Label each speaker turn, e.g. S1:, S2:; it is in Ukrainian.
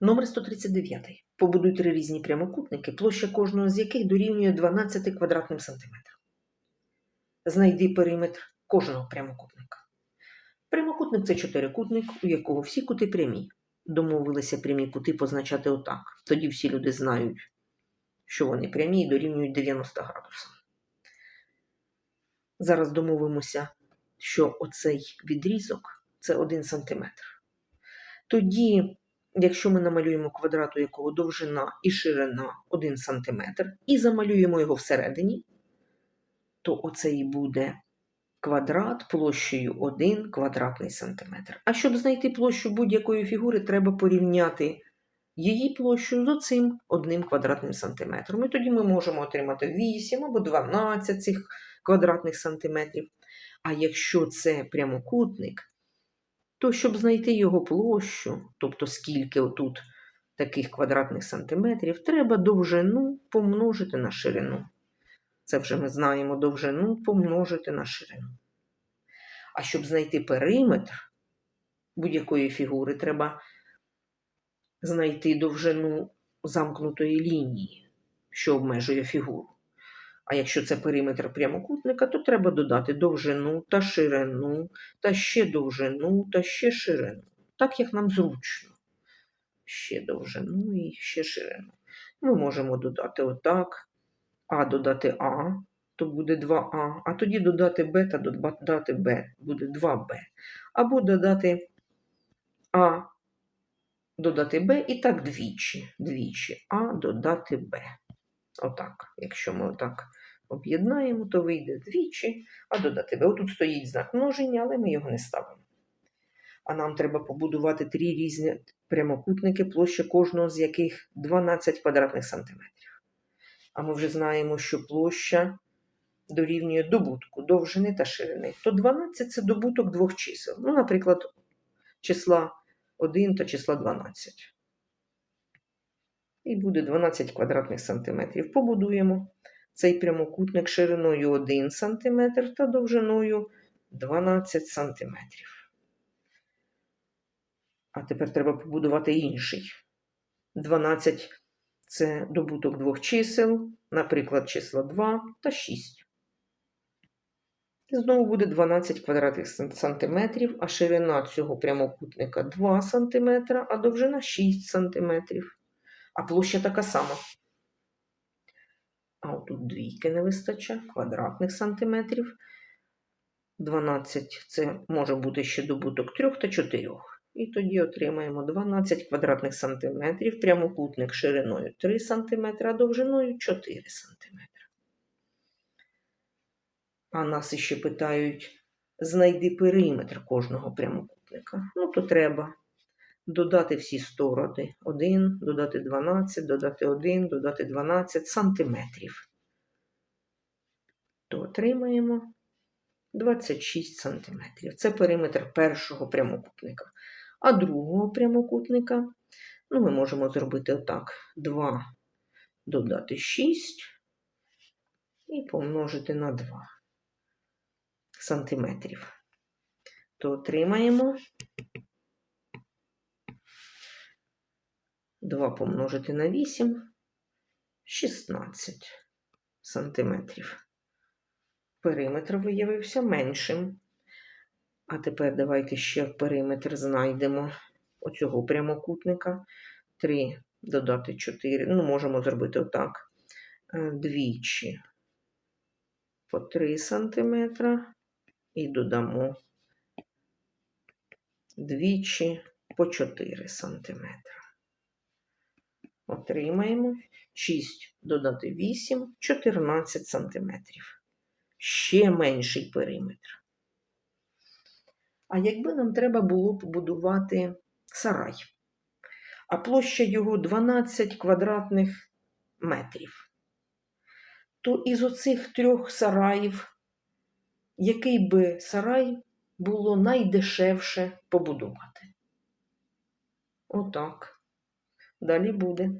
S1: Номер 139. Побудуй три різні прямокутники, площа кожного з яких дорівнює 12 квадратним сантиметрам. Знайди периметр кожного прямокутника. Прямокутник це чотирикутник, у якого всі кути прямі. Домовилися прямі кути позначати отак. Тоді всі люди знають, що вони прямі і дорівнюють 90 градусам. Зараз домовимося, що оцей відрізок це 1 см. Тоді, якщо ми намалюємо квадрат, у якого довжина і ширина 1 см, і замалюємо його всередині, то оце і буде квадрат площею 1 квадратний сантиметр. А щоб знайти площу будь-якої фігури, треба порівняти її площу з оцим одним квадратним сантиметром. І тоді ми можемо отримати 8 або 12 цих квадратних сантиметрів. А якщо це прямокутник, то щоб знайти його площу, тобто скільки отут таких квадратних сантиметрів, треба довжину помножити на ширину. Це вже ми знаємо довжину помножити на ширину. А щоб знайти периметр будь-якої фігури, треба знайти довжину замкнутої лінії, що обмежує фігуру. А якщо це периметр прямокутника, то треба додати довжину та ширину, та ще довжину, та ще ширину. Так як нам зручно. Ще довжину і ще ширину. Ми можемо додати отак. А додати А, то буде 2А, а тоді додати Б та додати Б, буде 2Б. Або додати А, додати Б і так двічі. Двічі А додати Б. Отак. Якщо ми отак об'єднаємо, то вийде двічі, а додати Б. Отут стоїть знак множення, але ми його не ставимо. А нам треба побудувати три різні прямокутники, площа кожного з яких 12 квадратних сантиметрів. А ми вже знаємо, що площа дорівнює добутку довжини та ширини. То 12 це добуток двох чисел. Ну, наприклад, числа 1 та числа 12. І буде 12 квадратних сантиметрів. Побудуємо цей прямокутник шириною 1 см та довжиною 12 см. А тепер треба побудувати інший. 12 це добуток двох чисел, наприклад, числа 2 та 6. І знову буде 12 квадратних сантиметрів, а ширина цього прямокутника 2 см, а довжина 6 см. А площа така сама. А отут двійки не вистачає, квадратних сантиметрів. 12 це може бути ще добуток 3 та 4. І тоді отримаємо 12 квадратних сантиметрів, прямокутник шириною 3 см, а довжиною 4 см. А нас іще питають, знайди периметр кожного прямокутника. Ну, то треба додати всі сторони. 1, додати 12, додати 1, додати 12 сантиметрів. То отримаємо 26 сантиметрів. Це периметр першого прямокутника. А другого прямокутника, ну, ми можемо зробити отак: 2 додати 6 і помножити на 2 сантиметрів. То отримаємо 2 помножити на 8 16 сантиметрів. Периметр виявився меншим. А тепер давайте ще периметр знайдемо оцього прямокутника. 3 додати 4. Ну, можемо зробити отак. Е, Двічі по 3 см. І додамо двічі по 4 см. Отримаємо 6 додати 8 14 см. Ще менший периметр. А якби нам треба було побудувати сарай, а площа його 12 квадратних метрів, то із оцих трьох сараїв, який би сарай було найдешевше побудувати? Отак. Далі буде.